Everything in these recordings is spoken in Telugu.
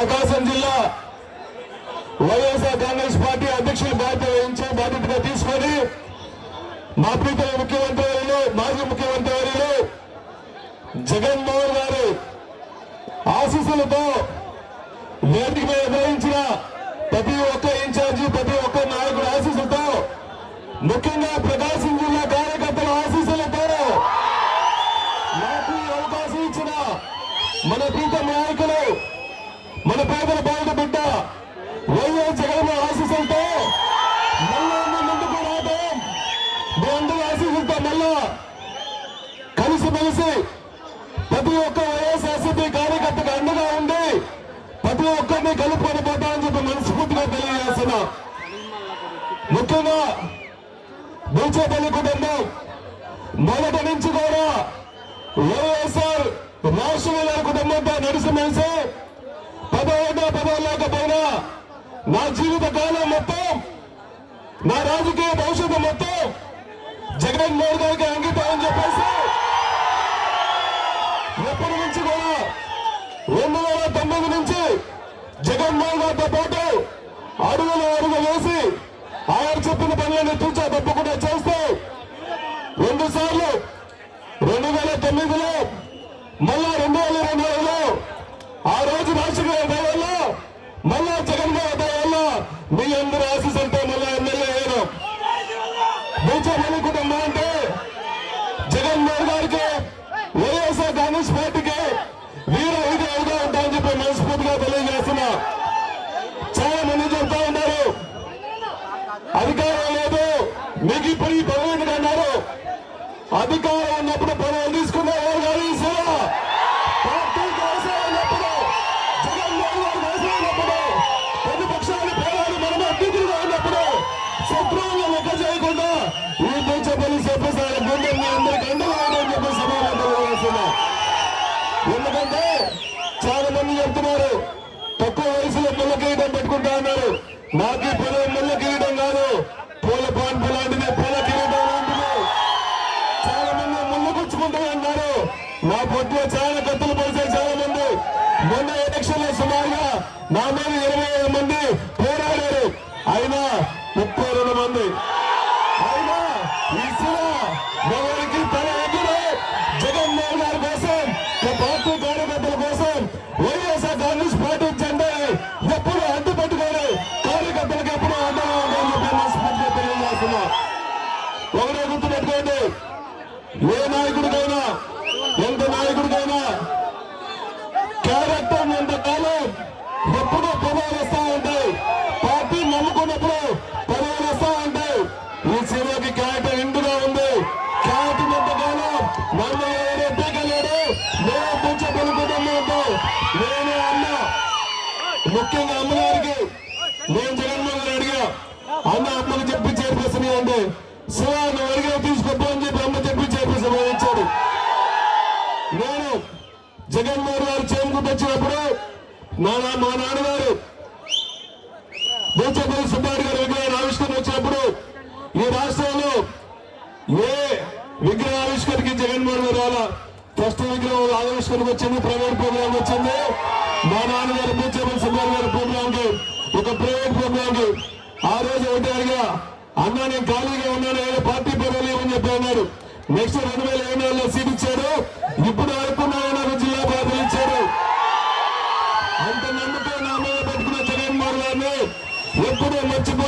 ప్రకాశం జిల్లా వైఎస్ఆర్ కాంగ్రెస్ పార్టీ అధ్యక్షుడు బాధ్యత వహించే బాధ్యతగా తీసుకొని మా ప్రీతుల ముఖ్యమంత్రి వర్యులు మాజీ ముఖ్యమంత్రి వర్యులు జగన్మోహన్ గారు ఆశీస్సులతో వేదిక మీద నిర్వహించిన ప్రతి ఒక్క ఇన్ఛార్జి ప్రతి ఒక్క నాయకుడు ఆశీస్సులతో ముఖ్యంగా ప్రకాశం జిల్లా కార్యకర్తల ఆశీస్సులతో నాకు అవకాశం ఇచ్చిన మన ప్రీత నాయకులు మన పేదల బాధ బిడ్డ వైఎస్ జగన్ ఆశీస్సులతో మళ్ళా ముందుకు రావడం. మీ అందరూ ఆశీస్సులతో మళ్ళా కలిసిమెలిసి ప్రతి ఒక్క వైఎస్ఆర్సీపీ కార్యకర్తకు అండగా ఉండి ప్రతి ఒక్కరిని కలుపుకొని పోతామని చెప్పి మనస్ఫూర్తిగా తెలియజేస్తున్నా. ముఖ్యంగా బీచేపల్లి కుటుంబం మొదటి నుంచి కూడా కాలం మొత్తం. నా రాజకీయ భవిష్యత్తు మొత్తం జగన్మోహన్ గారికి అంకితం అని చెప్పేసి ఎప్పటి నుంచి కూడా రెండు వేల తొమ్మిది నుంచి జగన్మోహన్ గారితో పాటు అడుగులు అడుగు వేసి ఆయన చెప్పిన పనులను తూచా తప్పకుండా చేస్తూ రెండు సార్లు రెండు వేల తొమ్మిదిలో మళ్ళా అధికారం అయినా ఈ ఎవరికి తల ఎదురు జగన్మోహన్ గారి కోసం పార్టీ కార్యకర్తల కోసం వైఎస్ఆర్ కాంగ్రెస్ పార్టీ జెండా ఎప్పుడు అడ్డు కార్యకర్తలకు ఎప్పుడు అండగా తెలియజేస్తున్నా. ఒకటే గుర్తుపెట్టుకోండి ఏ నాయకుడికైనా ఈ సినిమాకి క్యాట ఇండుగా ఉంది. క్యాట్ ఉన్నంత కాలం నన్ను ఎవరు పీకలేరు నేను పుచ్చపల్లి కుటుంబంతో నేను అన్న. ముఖ్యంగా అమ్మగారికి నేను జగన్మోహన్ గారు అడిగా. అన్న అమ్మకి చెప్పి చేర్పేసిన అంటే శివ నువ్వు అడిగా తీసుకోపో అని చెప్పి అమ్మ చెప్పి చేర్పేసిన ఇచ్చాడు. నేను జగన్మోహన్ గారు చేరుకు వచ్చినప్పుడు నాన్న మా నాన్నగారు బూచపల్లి సుబ్బారెడ్డి గారు విగ్రహాన్ని ఆవిష్కరణ వచ్చినప్పుడు ఈ రాష్ట్రంలో ఏ విగ్రహ ఆవిష్కరణకి జగన్మోహన్ గారు రాలా? ఫస్ట్ విగ్రహం ఆవిష్కరణకు వచ్చింది ప్రైవేట్ ప్రోగ్రామ్ వచ్చింది. మా నాన్నగారు బూచపల్లి సుబ్బారెడ్డి గారి ప్రోగ్రామ్కి ఒక ప్రైవేట్ ప్రోగ్రామ్కి ఆ రోజు ఒకటి అడిగా అన్న నేను ఖాళీగా ఉన్నాను ఏదో పార్టీ పదవులు చెప్పి అన్నారు. నెక్స్ట్ రెండు వేల ఏడు నెలలో సీట్ ఇచ్చారు ఇప్పుడు అనుకున్నాను నాకు జిల్లా బాధ్యతలు ఇచ్చారు అంత నమ్మకం నా మీద పెట్టుకున్న జగన్మోహన్ గారిని ఎప్పుడూ మర్చిపో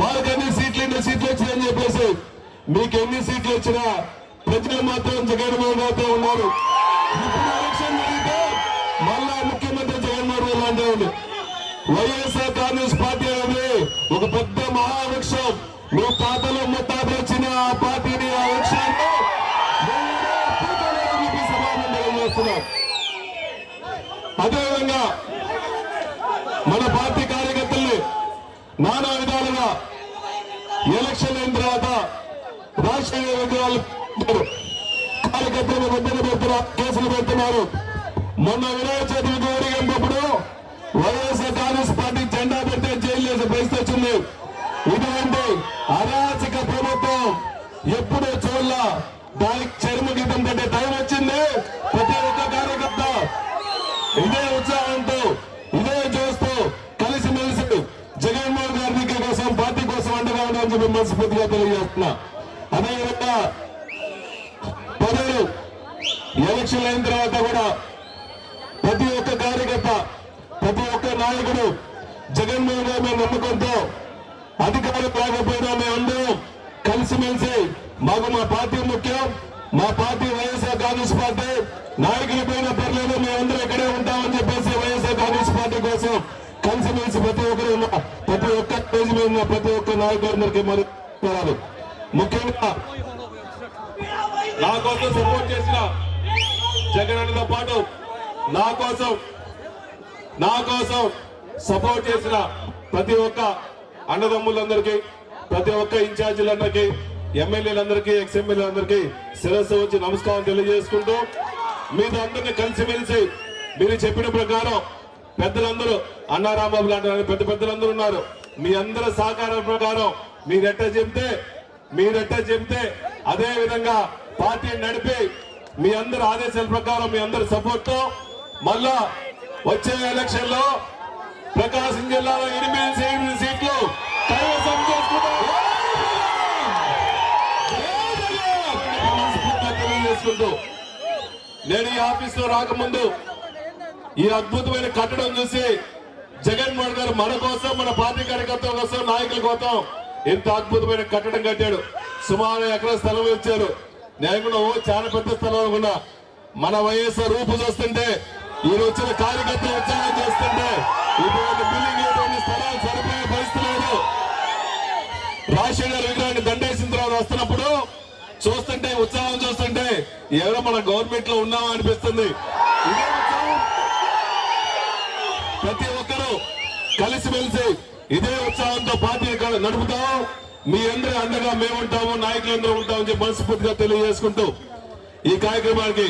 వాళ్ళకి ఎన్ని సీట్లు ఎన్ని సీట్లు వచ్చినాయని చెప్పేసి మీకు ఎన్ని సీట్లు వచ్చినా ప్రజలు మాత్రం జగన్మోహన్ గారితో ఉన్నారు. ఇప్పుడు ఎలక్షన్ జరిగితే మళ్ళా ముఖ్యమంత్రి జగన్మోహన్ గారు లాంటి ఉంది వైఎస్ఆర్ కాంగ్రెస్ పార్టీ అనేది ఒక పెద్ద మహావృక్షం. మీ తాతలు మొత్తం నానా విధాలుగా ఎలక్షన్ అయిన తర్వాత రాష్ట్రీయ విగ్రహాలు కార్యకర్తలు ఇబ్బంది పెడుతున్నారు కేసులు పెడుతున్నారు. మొన్న వినాయక చవితికి ఊరేగింపప్పుడు వైఎస్ఆర్ కాంగ్రెస్ పార్టీ జెండా పెట్టే జైలు చేసే పరిస్థితి వచ్చింది. ఇటువంటి అరాచక ప్రభుత్వం ఎప్పుడూ చూడాల. దానికి చర్మ గీతం పట్టే టైం జగన్మోహన్ గారి కోసం పార్టీ కోసం అండగా ఉండాలని చెప్పి మనస్ఫూర్తిగా తెలియజేస్తున్నా. అదేవిధంగా పదవులు ఎలక్షన్లు అయిన తర్వాత కూడా ప్రతి ఒక్క కార్యకర్త ప్రతి ఒక్క నాయకుడు జగన్మోహన్ గారి మీద నమ్మకంతో అధికారం రాకపోయినా మేమందరం కలిసిమెలిసి మాకు మా పార్టీ ముఖ్యం మా పార్టీ వైఎస్ఆర్ కాంగ్రెస్ పార్టీ. నాయకుల పోయిన పర్లేదు మేమందరం ఇక్కడే ఉంటామని చెప్పేసి వైఎస్ఆర్ కాంగ్రెస్ పార్టీ కోసం కలిసిమెలిసి ప్రతి ఒక్కరు ఉన్న ప్రతి ఒక్క స్టేజ్ మీద ఉన్న ప్రతి ఒక్క నాయకులందరికీ మరి ముఖ్యంగా నా కోసం సపోర్ట్ చేసిన జగన్ అన్నతో పాటు నా కోసం నా కోసం సపోర్ట్ చేసిన ప్రతి ఒక్క అన్నదమ్ములందరికీ ప్రతి ఒక్క ఇన్ఛార్జీలందరికీ ఎమ్మెల్యేలందరికీ ఎక్స్ఎమ్మెల్యేలందరికీ శిరస్సు వచ్చి నమస్కారం తెలియజేసుకుంటూ మీతో అందరినీ కలిసిమెలిసి మీరు చెప్పిన ప్రకారం పెద్దలందరూ అన్నారాంబాబు లాంటి పెద్ద పెద్దలందరూ ఉన్నారు. మీ అందరి సహకారం ప్రకారం మీరెట్ట చెప్తే మీరెట్ట చెప్తే అదే విధంగా పార్టీని నడిపి మీ అందరి ఆదేశాల ప్రకారం మీ అందరి సపోర్ట్తో మళ్ళా వచ్చే ఎలక్షన్లో ప్రకాశం జిల్లాలో ఎనిమిది సీట్లు కైవసం చేసుకుంటూ నేను ఈ ఆఫీస్లో రాకముందు ఈ అద్భుతమైన కట్టడం చూసి జగన్మోహన్ గారు మన కోసం మన పార్టీ కార్యకర్తల కోసం నాయకుల కోసం ఇంత అద్భుతమైన కట్టడం కట్టాడు. సుమారు ఎకరా స్థలం ఇచ్చారు. నేను కూడా ఓ చాలా పెద్ద స్థలం అనుకున్నా. మన వైఎస్ఆర్ రూపు చూస్తుంటే ఈ వచ్చిన కార్యకర్తలు ఉత్సాహం చేస్తుంటే ఇటువంటి బిల్డింగ్ ఇటువంటి స్థలాలు సరిపోయే పరిస్థితి లేదు. రాజశేఖర్ విగ్రహాన్ని దండేసిన తర్వాత వస్తున్నప్పుడు చూస్తుంటే ఉత్సాహం చూస్తుంటే ఎవరో మన గవర్నమెంట్లో ఉన్నామా అనిపిస్తుంది. ఇదే ఉత్సాహం. ప్రతి ఒక్కరూ కలిసిమెలిసి ఇదే ఉత్సాహంతో పార్టీ నడుపుతాం. మీ అందరి అండగా మేము ఉంటాము నాయకులందరూ ఉంటామని చెప్పి మనస్ఫూర్తిగా తెలియజేసుకుంటూ ఈ కార్యక్రమానికి